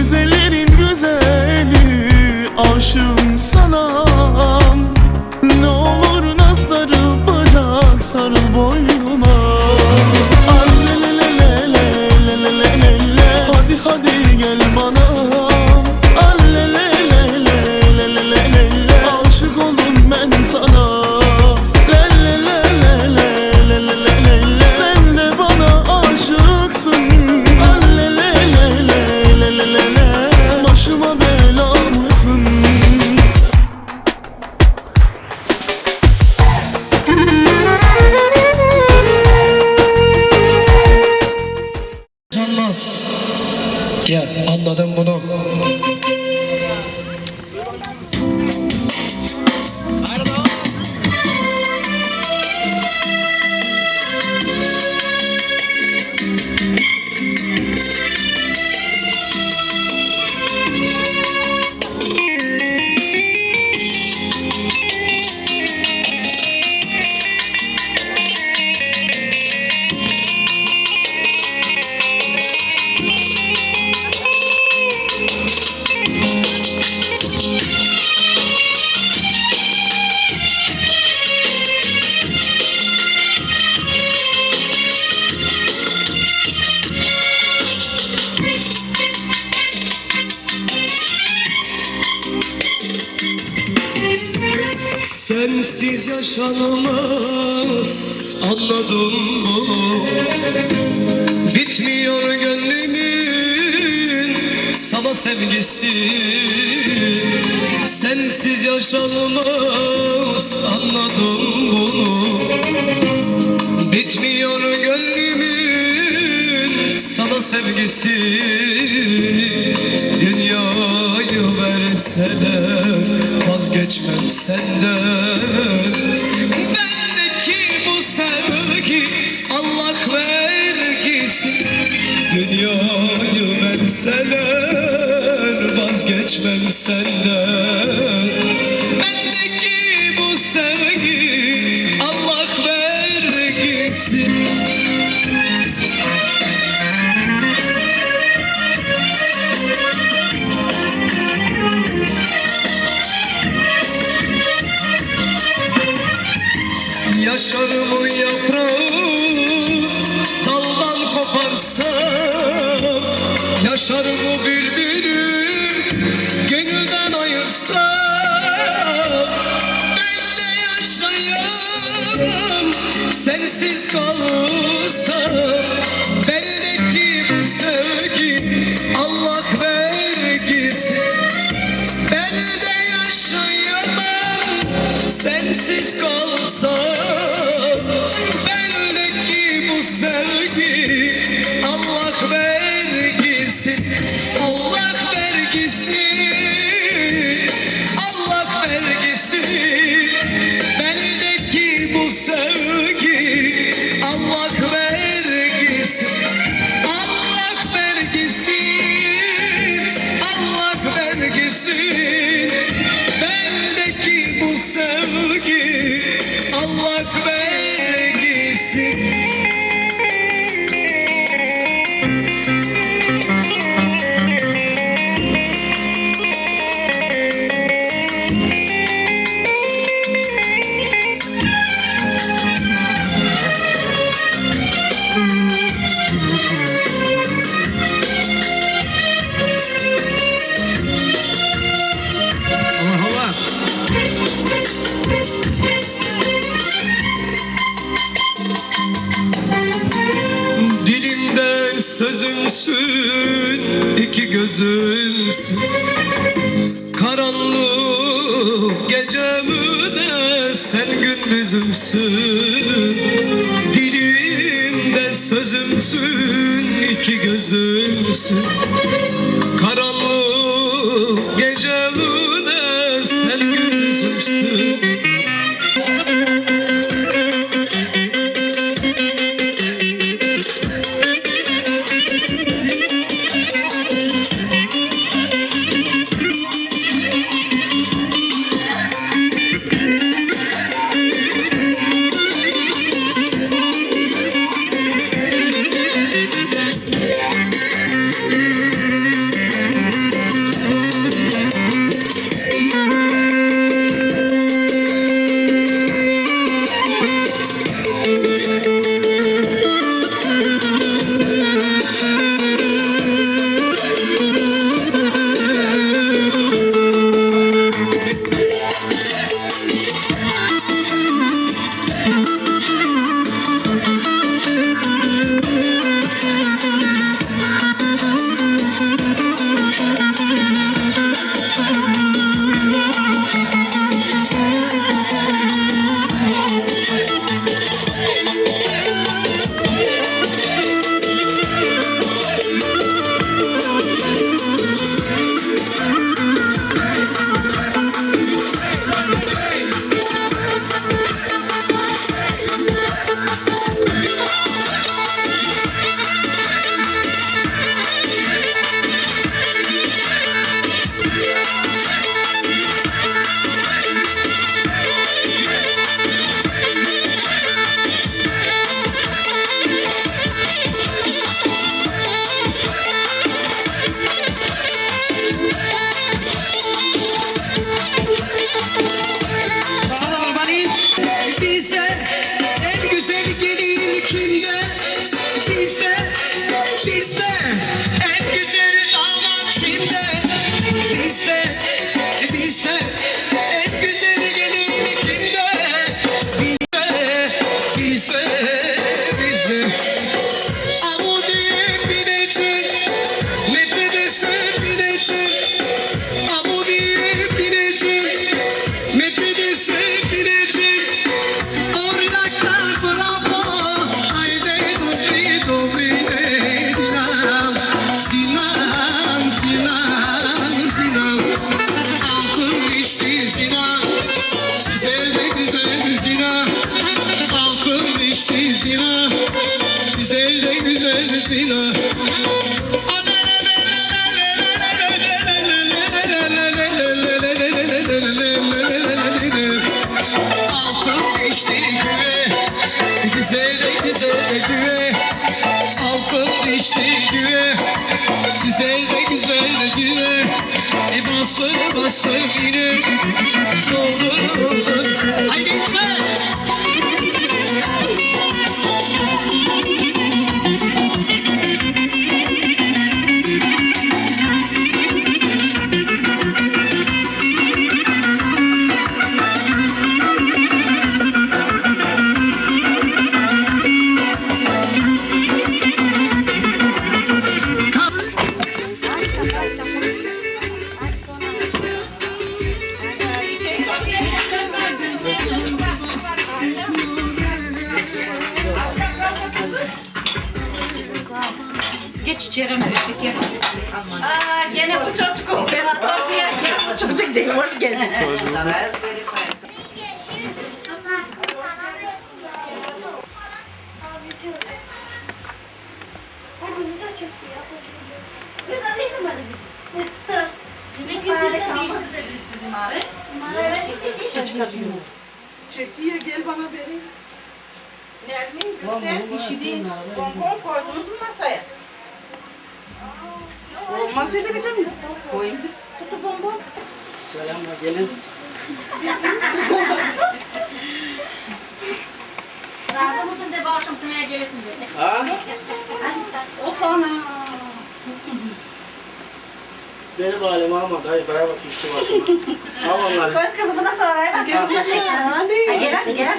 Güzellerin güzeli aşığım sana. Ne olur nazları bırak sarıl boynuma anladın mı? Bitmiyor gönlümün sana sevgisi. Sensiz yaşanmaz anladın bunu. Bitmiyor gönlümün sana sevgisi. Dünyayı verseler vazgeçmem senden. deseler vazgeçmem senden. Bendeki bu sevgi Allah ver gitsin. Yaşarım Coşar bu bülbül de sen gündüzümsün Dilimde sözümsün iki gözümsün. Karanlık zina, güzel de güzel güve Güzel de güzel de güve bastır bastır yine. Şoldur Geç içeri ne? Aa, gene bu çocuk. Ben atlatıya gene bu çocuk değil. Hoş geldin. Çekiye gel bana vereyim. Nermin göster. İşi değil. Bonbon koydunuz mu masaya? Olmaz öyle bir canım. Koyayım kutu bonbon. Selamla gelin. Razı mısın de bu akşam tümeye gelesin de. Ha? O sana. Benim halim almadı. Hayır bana bak işte bakın. Al onları. Koy kızı buna para ver bak. Al. Hadi gel hadi gel.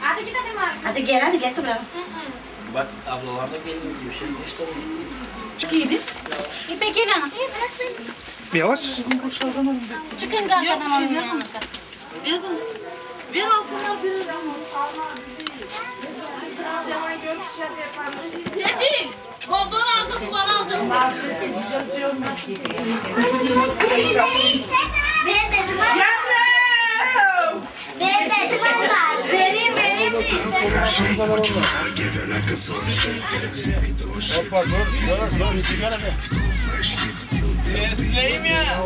Hadi gidelim abi. Hadi gel hadi gel buraya. Bak ablalar da gelin diyor. Şimdi işte İpek gel hanım. Yavaş Çıkın arkadan onun yanına. Ver bana. Ver alsınlar bir. Cecil. Bonbon aldım duvar alacağım. Ben dedim var. Yavrum. Ben dedim var. Mesleğim ya.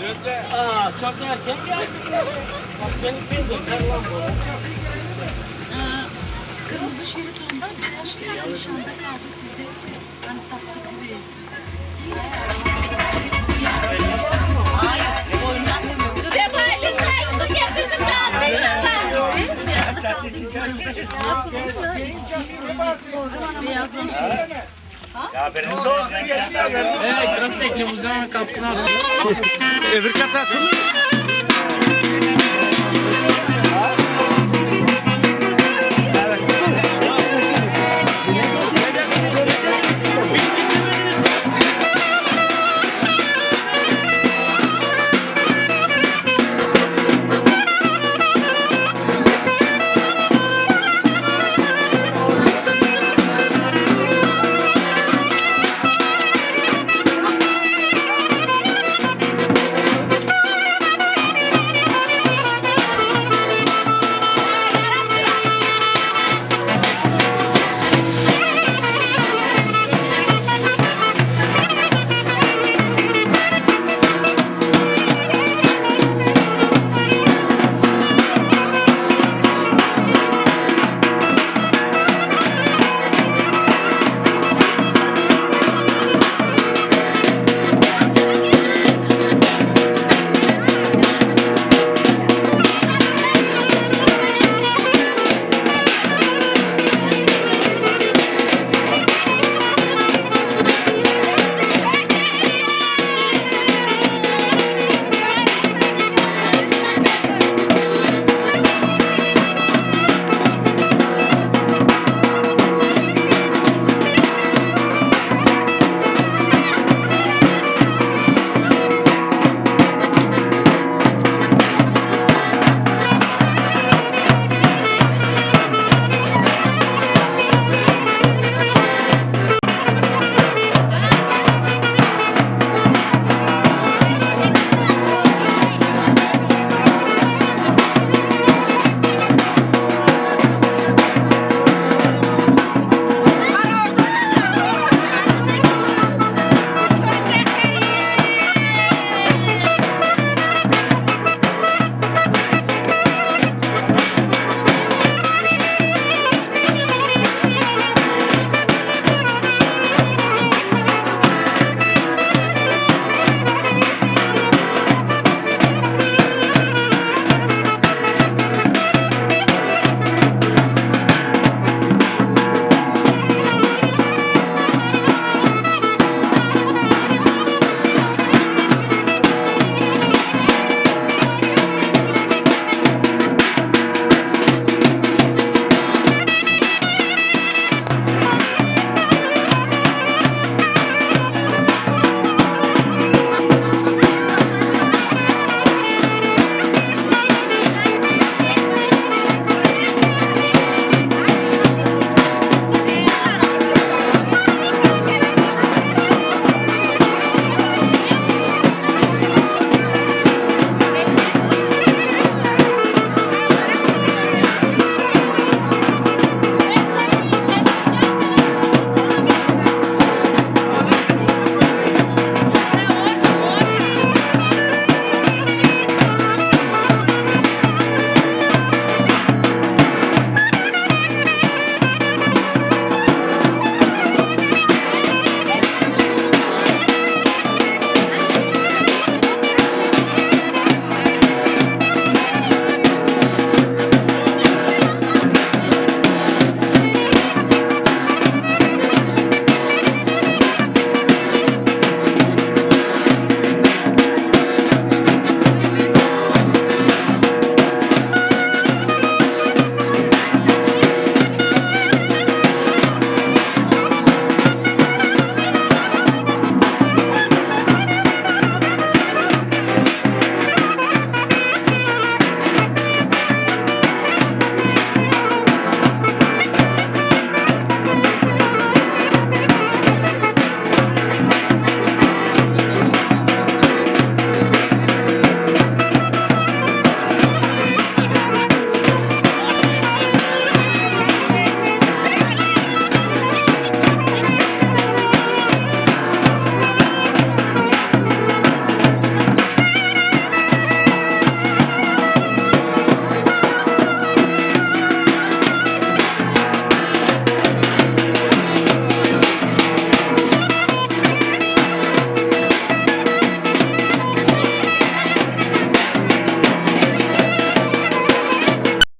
Dörtte. Aa çok erken geldin. Kırmızı şerit onda biraz şey yanlışında kaldı sizde. Hani taktık gibi. Beyazlamış. Haberiniz olsun gelin haberiniz. Evet, nasıl ekliyoruz zaman kapısını açın. Öbür katı açılmıyor.